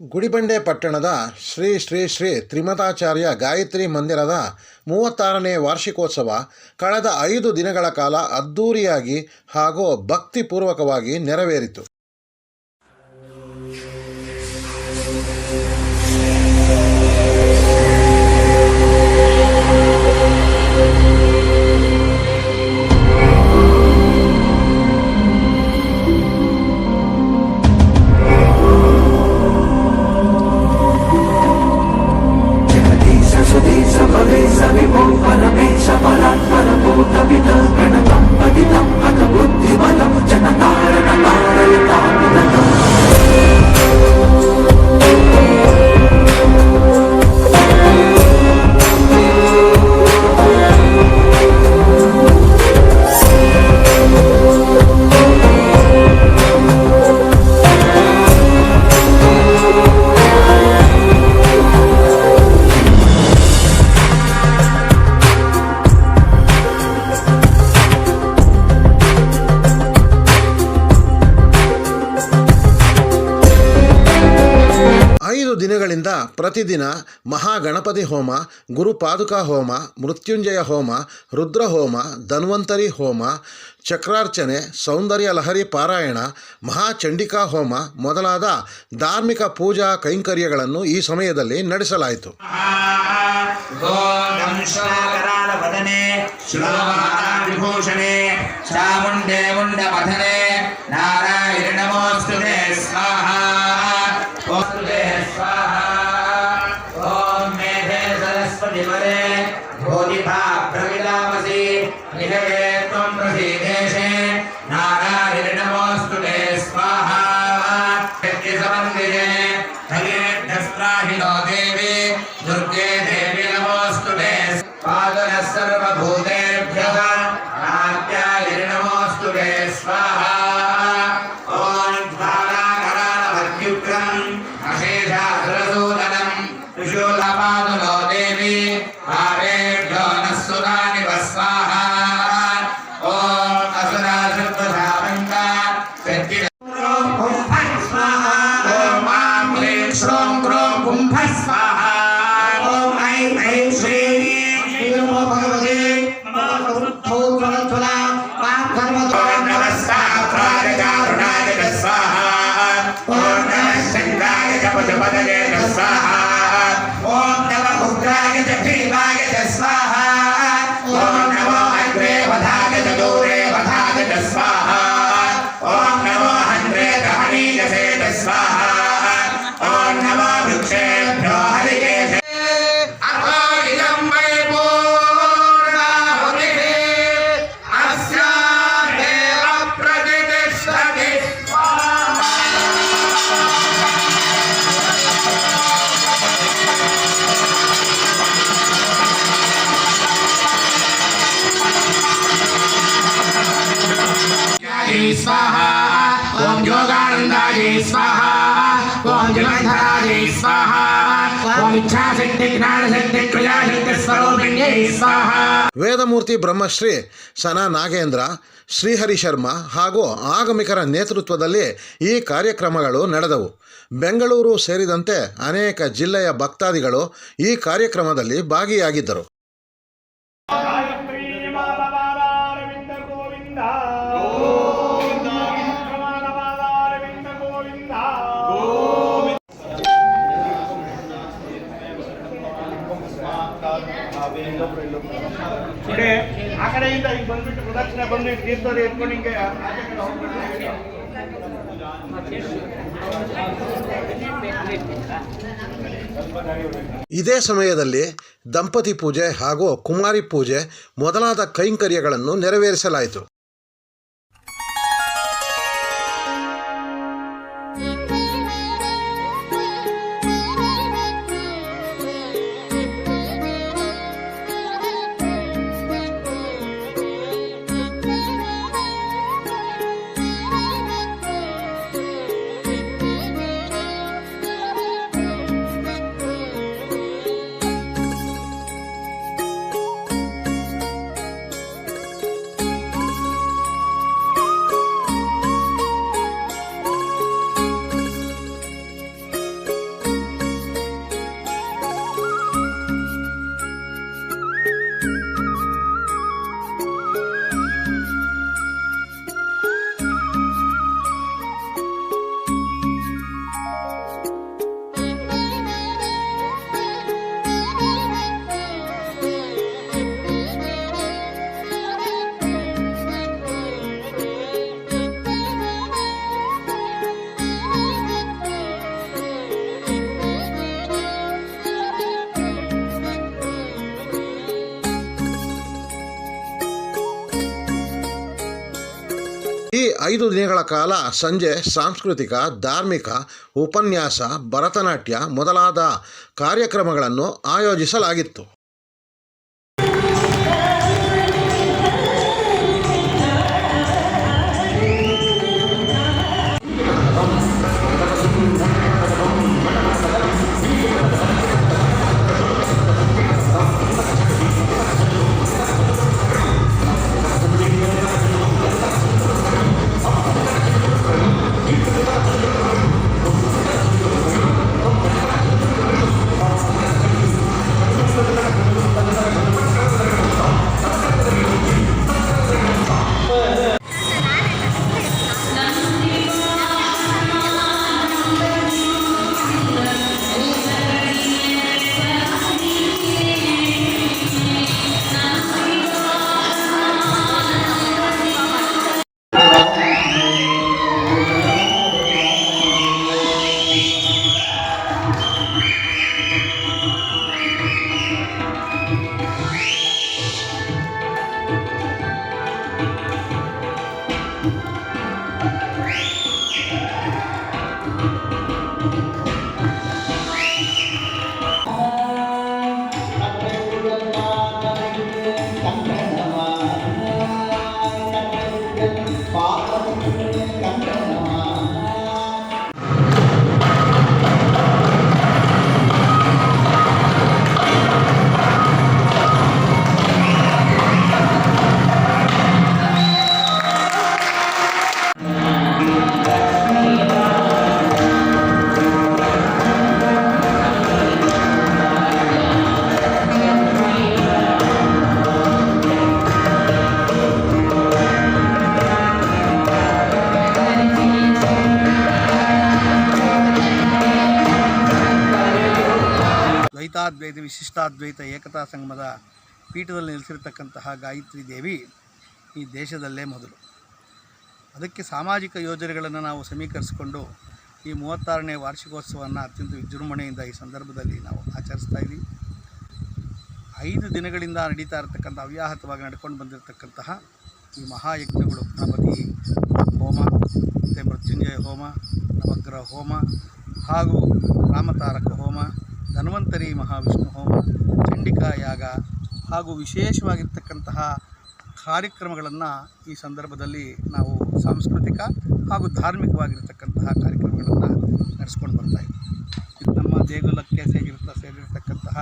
ಗುಡಿಬಂಡೆ ಪಟ್ಟಣದ ಶ್ರೀ ಶ್ರೀ ಶ್ರೀ ತ್ರಿಮತಾಚಾರ್ಯ ಗಾಯತ್ರಿ ಮಂದಿರದ ಮೂವತ್ತಾರನೇ ವಾರ್ಷಿಕೋತ್ಸವ ಕಳೆದ ಐದು ದಿನಗಳ ಕಾಲ ಅದ್ಧೂರಿಯಾಗಿ ಹಾಗೂ ಭಕ್ತಿಪೂರ್ವಕವಾಗಿ ನೆರವೇರಿತು. ಪ್ರತಿದಿನ ಮಹಾಗಣಪತಿ ಹೋಮ, ಗುರುಪಾದುಕಾ ಹೋಮ, ಮೃತ್ಯುಂಜಯ ಹೋಮ, ರುದ್ರ ಹೋಮ, ಧನ್ವಂತರಿ ಹೋಮ, ಚಕ್ರಾರ್ಚನೆ, ಸೌಂದರ್ಯ ಲಹರಿ ಪಾರಾಯಣ ಮಹಾಚಂಡಿಕಾ ಹೋಮ ಮೊದಲಾದ ಧಾರ್ಮಿಕ ಪೂಜಾ ಕೈಂಕರ್ಯಗಳನ್ನು ಈ ಸಮಯದಲ್ಲಿ ನಡೆಸಲಾಯಿತು. ನಾರಾಯಣ भगेभ्यस्त्राहिनो देवी दुर्गे देवी नमोऽस्तु ते पादनः सर्वभूतेभ्यः नाट्याय नमोऽस्तु ते स्वाहा ॐ ज्वालाकरालमत्युग्रम् अशेषासुरसूदनम् त्रिशूलपादुलो देवी पावेभ्यो नः सुराणि वः Get the pay, bag. ಓಂ ಓಂ ವೇದಮೂರ್ತಿ ಬ್ರಹ್ಮಶ್ರೀ ಸನಾ ನಾಗೇಂದ್ರ, ಶ್ರೀಹರಿ ಶರ್ಮಾ ಹಾಗೂ ಆಗಮಿಕರ ನೇತೃತ್ವದಲ್ಲಿ ಈ ಕಾರ್ಯಕ್ರಮಗಳು ನಡೆದವು. ಬೆಂಗಳೂರು ಸೇರಿದಂತೆ ಅನೇಕ ಜಿಲ್ಲೆಯ ಭಕ್ತಾದಿಗಳು ಈ ಕಾರ್ಯಕ್ರಮದಲ್ಲಿ ಭಾಗಿಯಾಗಿದ್ದರು. ಆ ಕಡೆಯಿಂದ ಈಗ ಬಂದ್ಬಿಟ್ಟು ಪ್ರದಕ್ಷಿಣೆ ಬಂದು ತೀರ್ಥದಲ್ಲಿ ಎತ್ಕೊಂಡು ಹಿಂಗೆ ಇದೇ ಸಮಯದಲ್ಲಿ ದಂಪತಿ ಪೂಜೆ ಹಾಗೂ ಕುಮಾರಿ ಪೂಜೆ ಮೊದಲಾದ ಕೈಂಕರ್ಯಗಳನ್ನು ನೆರವೇರಿಸಲಾಯಿತು. ಐದು ದಿನಗಳ ಕಾಲ ಸಂಜೆ ಸಾಂಸ್ಕೃತಿಕ ಧಾರ್ಮಿಕ ಉಪನ್ಯಾಸ ಭರತನಾಟ್ಯ ಮೊದಲಾದ ಕಾರ್ಯಕ್ರಮಗಳನ್ನು ಆಯೋಜಿಸಲಾಗಿತ್ತು. ದ್ವೈತಾದ್ವೈತ ವಿಶಿಷ್ಟಾದ್ವೈತ ಏಕತಾ ಸಂಗಮದ ಪೀಠದಲ್ಲಿ ನೆಲೆಸಿರ್ತಕ್ಕಂತಹ ಗಾಯತ್ರಿ ದೇವಿ ಈ ದೇಶದಲ್ಲೇ ಮೊದಲು. ಅದಕ್ಕೆ ಸಾಮಾಜಿಕ ಯೋಜನೆಗಳನ್ನು ನಾವು ಸಮೀಕರಿಸಿಕೊಂಡು ಈ ಮೂವತ್ತಾರನೇ ವಾರ್ಷಿಕೋತ್ಸವವನ್ನು ಅತ್ಯಂತ ವಿಜೃಂಭಣೆಯಿಂದ ಈ ಸಂದರ್ಭದಲ್ಲಿ ನಾವು ಆಚರಿಸ್ತಾ ಇದ್ದೀವಿ. ಐದು ದಿನಗಳಿಂದ ನಡೀತಾ ಇರತಕ್ಕಂಥ ಅವ್ಯಾಹತವಾಗಿ ನಡ್ಕೊಂಡು ಬಂದಿರತಕ್ಕಂತಹ ಈ ಮಹಾಯಜ್ಞಗಳು, ಗಣಪತಿ, ಹೋಮ, ಮತ್ತು ಮೃತ್ಯುಂಜಯ ಹೋಮ, ನವಗ್ರಹ ಹೋಮ ಹಾಗೂ ರಾಮತಾರಕ ಹೋಮ ಧನ್ವಂತರಿ ಮಹಾವಿಷ್ಣು, ಚಂಡಿಕಾ ಯಾಗ ಹಾಗೂ ವಿಶೇಷವಾಗಿರ್ತಕ್ಕಂತಹ ಕಾರ್ಯಕ್ರಮಗಳನ್ನು ಈ ಸಂದರ್ಭದಲ್ಲಿ ನಾವು ಸಾಂಸ್ಕೃತಿಕ ಹಾಗೂ ಧಾರ್ಮಿಕವಾಗಿರ್ತಕ್ಕಂತಹ ಕಾರ್ಯಕ್ರಮಗಳನ್ನು ನಡೆಸ್ಕೊಂಡು ಬರ್ತಾ ಇದ್ದೀವಿ ನಮ್ಮ ದೇಗುಲಕ್ಕೆ ಸೇರಿರ್ತ, ಸೇರಿರ್ತಕ್ಕಂತಹ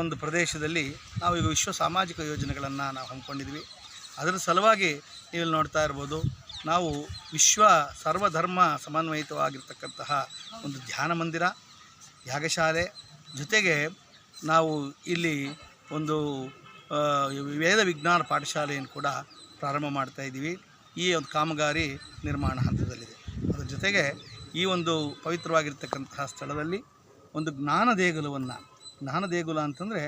ಒಂದು ಪ್ರದೇಶದಲ್ಲಿ ನಾವು ಈಗ ವಿಶ್ವ ಸಾಮಾಜಿಕ ಯೋಜನೆಗಳನ್ನು ನಾವು ಹಮ್ಮಿಕೊಂಡಿದ್ವಿ. ಅದರ ಸಲುವಾಗಿ ನೀವು ನೋಡ್ತಾ ಇರ್ಬೋದು, ನಾವು ವಿಶ್ವ ಸರ್ವಧರ್ಮ ಸಮನ್ವಯಿತವಾಗಿರ್ತಕ್ಕಂತಹ ಒಂದು ಧ್ಯಾನ ಮಂದಿರ ಯಾಗಶಾಲೆ ಜೊತೆಗೆ ನಾವು ಇಲ್ಲಿ ಒಂದು ವೇದ ವಿಜ್ಞಾನ ಪಾಠಶಾಲೆಯನ್ನು ಕೂಡ ಪ್ರಾರಂಭ ಮಾಡ್ತಾ ಇದ್ದೀವಿ. ಈ ಒಂದು ಕಾಮಗಾರಿ ನಿರ್ಮಾಣ ಹಂತದಲ್ಲಿದೆ. ಅದರ ಜೊತೆಗೆ ಈ ಒಂದು ಪವಿತ್ರವಾಗಿರ್ತಕ್ಕಂತಹ ಸ್ಥಳದಲ್ಲಿ ಒಂದು ಜ್ಞಾನ ದೇಗುಲವನ್ನು, ಜ್ಞಾನ ದೇಗುಲ ಅಂತಂದರೆ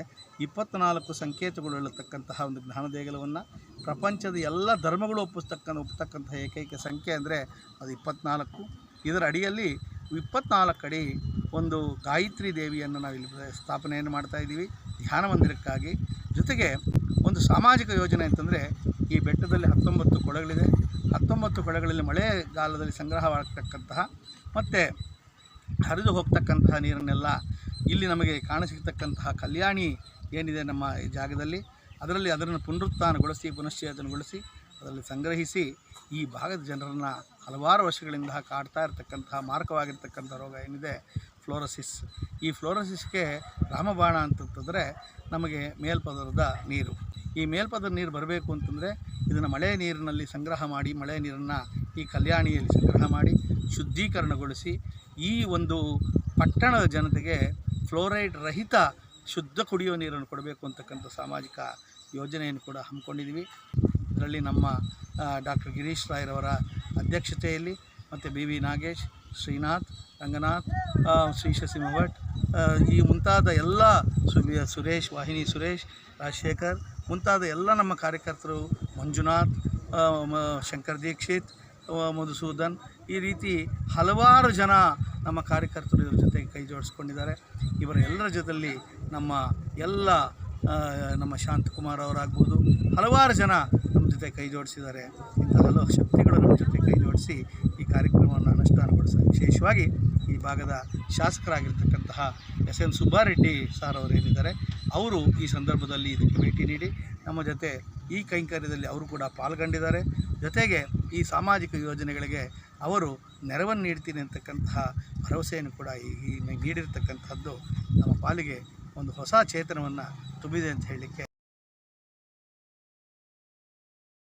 ಇಪ್ಪತ್ತ್ನಾಲ್ಕು ಸಂಕೇತಗಳಿರತಕ್ಕಂತಹ ಒಂದು ಜ್ಞಾನ ದೇಗುಲವನ್ನು, ಪ್ರಪಂಚದ ಎಲ್ಲ ಧರ್ಮಗಳು ಒಪ್ಪಿಸ್ತಕ್ಕಂಥ ಒಪ್ಪತಕ್ಕಂಥ ಏಕೈಕ ಸಂಖ್ಯೆ ಅಂದರೆ ಅದು ಇಪ್ಪತ್ತ್ನಾಲ್ಕು ಇದರ ಅಡಿಯಲ್ಲಿ ಇಪ್ಪತ್ನಾಲ್ಕು ಅಡಿ ಒಂದು ಗಾಯತ್ರಿ ದೇವಿಯನ್ನು ನಾವು ಇಲ್ಲಿ ಸ್ಥಾಪನೆಯನ್ನು ಮಾಡ್ತಾ ಇದ್ದೀವಿ. ಧ್ಯಾನ ಮಂದಿರಕ್ಕಾಗಿ. ಜೊತೆಗೆ ಒಂದು ಸಾಮಾಜಿಕ ಯೋಜನೆ ಅಂತಂದರೆ ಈ ಬೆಟ್ಟದಲ್ಲಿ ಹತ್ತೊಂಬತ್ತು ಕೊಳಗಳಿದೆ. ಹತ್ತೊಂಬತ್ತು ಕೊಳಗಳಲ್ಲಿ ಮಳೆಗಾಲದಲ್ಲಿ ಸಂಗ್ರಹವಾಗ್ತಕ್ಕಂತಹ ಮತ್ತು ಹರಿದು ಹೋಗ್ತಕ್ಕಂತಹ ನೀರನ್ನೆಲ್ಲ ಇಲ್ಲಿ ನಮಗೆ ಕಾಣಸಿಗ್ತಕ್ಕಂತಹ ಕಲ್ಯಾಣಿ ಏನಿದೆ ನಮ್ಮ ಈ ಜಾಗದಲ್ಲಿ, ಅದರಲ್ಲಿ ಅದನ್ನು ಪುನರುತ್ಥಾನಗೊಳಿಸಿ, ಪುನಶ್ಚೇತನಗೊಳಿಸಿ, ಅದರಲ್ಲಿ ಸಂಗ್ರಹಿಸಿ ಈ ಭಾಗದ ಜನರನ್ನು ಹಲವಾರು ವರ್ಷಗಳಿಂದ ಕಾಡ್ತಾ ಇರತಕ್ಕಂತಹ ಮಾರಕವಾಗಿರ್ತಕ್ಕಂಥ ರೋಗ ಏನಿದೆ? ಫ್ಲೋರೋಸಿಸ್. ಈ ಫ್ಲೋರೋಸಿಸ್ಗೆ ರಾಮಬಾಣ ಅಂತಂತಂದರೆ ನಮಗೆ ಮೇಲ್ಪದರದ ನೀರು. ಈ ಮೇಲ್ಪದರ ನೀರು ಬರಬೇಕು ಅಂತಂದರೆ ಇದನ್ನು ಮಳೆ ನೀರಿನಲ್ಲಿ ಸಂಗ್ರಹ ಮಾಡಿ, ಮಳೆ ನೀರನ್ನು ಈ ಕಲ್ಯಾಣಿಯಲ್ಲಿ ಸಂಗ್ರಹ ಮಾಡಿ ಶುದ್ಧೀಕರಣಗೊಳಿಸಿ ಈ ಒಂದು ಪಟ್ಟಣದ ಜನತೆಗೆ ಫ್ಲೋರೈಡ್ ರಹಿತ ಶುದ್ಧ ಕುಡಿಯುವ ನೀರನ್ನು ಕೊಡಬೇಕು ಅಂತಕ್ಕಂಥ ಸಾಮಾಜಿಕ ಯೋಜನೆಯನ್ನು ಕೂಡ ಹಮ್ಮಿಕೊಂಡಿದ್ದೀವಿ. ಇದರಲ್ಲಿ ನಮ್ಮ ಡಾಕ್ಟರ್ ಗಿರೀಶ್ ರಾಯ್ರವರ ಅಧ್ಯಕ್ಷತೆಯಲ್ಲಿ ಮತ್ತು ಬಿ ವಿ ನಾಗೇಶ್, ಶ್ರೀನಾಥ್, ರಂಗನಾಥ್ ಶ್ರೀ ಶಶಿ ಭಟ್ ಈ ಮುಂತಾದ ಎಲ್ಲ ಸುರೇಶ್, ವಾಹಿನಿ ಸುರೇಶ್, ರಾಜಶೇಖರ್, ಮುಂತಾದ ಎಲ್ಲ ನಮ್ಮ ಕಾರ್ಯಕರ್ತರು ಮಂಜುನಾಥ್ ಶಂಕರ್ ದೀಕ್ಷಿತ್ ಮಧುಸೂದನ್, ಈ ರೀತಿ ಹಲವಾರು ಜನ ನಮ್ಮ ಕಾರ್ಯಕರ್ತರು ಇವ್ರ ಜೊತೆಗೆ ಕೈ ಜೋಡಿಸ್ಕೊಂಡಿದ್ದಾರೆ. ಇವರ ಎಲ್ಲರ ಜೊತೆಯಲ್ಲಿ ನಮ್ಮ ಎಲ್ಲ ನಮ್ಮ ಶಾಂತಕುಮಾರ್ ಅವರಾಗ್ಬೋದು. ಹಲವಾರು ಜನ ನಮ್ಮ ಜೊತೆ ಕೈ ಜೋಡಿಸಿದ್ದಾರೆ. ಇಂಥ ಹಲವು ಶಕ್ತಿಗಳು ನಮ್ಮ ಜೊತೆ ಕೈ ಜೋಡಿಸಿ ಈ ಕಾರ್ಯಕ್ರಮವನ್ನು ಅನುಷ್ಠಾನಗೊಳಿಸ ವಿಶೇಷವಾಗಿ ಈ ಭಾಗದ ಶಾಸಕರಾಗಿರ್ತಕ್ಕಂತಹ ಎಸ್ ಎನ್ ಸುಬ್ಬಾರೆಡ್ಡಿ ಸಾರ್ ಅವರೇನಿದ್ದಾರೆ ಅವರು ಈ ಸಂದರ್ಭದಲ್ಲಿ ಇದಕ್ಕೆ ಭೇಟಿ ನೀಡಿ, ನಮ್ಮ ಜೊತೆ ಈ ಕೈಂಕರ್ಯದಲ್ಲಿ ಅವರು ಕೂಡ ಪಾಲ್ಗೊಂಡಿದ್ದಾರೆ. ಜೊತೆಗೆ ಈ ಸಾಮಾಜಿಕ ಯೋಜನೆಗಳಿಗೆ ಅವರು ನೆರವನ್ನು ನೀಡ್ತೀನಿ ಅಂತಕ್ಕಂತಹ ಭರವಸೆಯನ್ನು ಕೂಡ ಈ ನೀಡಿರ್ತಕ್ಕಂಥದ್ದು ನಮ್ಮ ಪಾಲಿಗೆ ಒಂದು ಹೊಸ ಚೇತನವನ್ನು ತುಂಬಿದೆ ಅಂತ ಹೇಳಲಿಕ್ಕೆ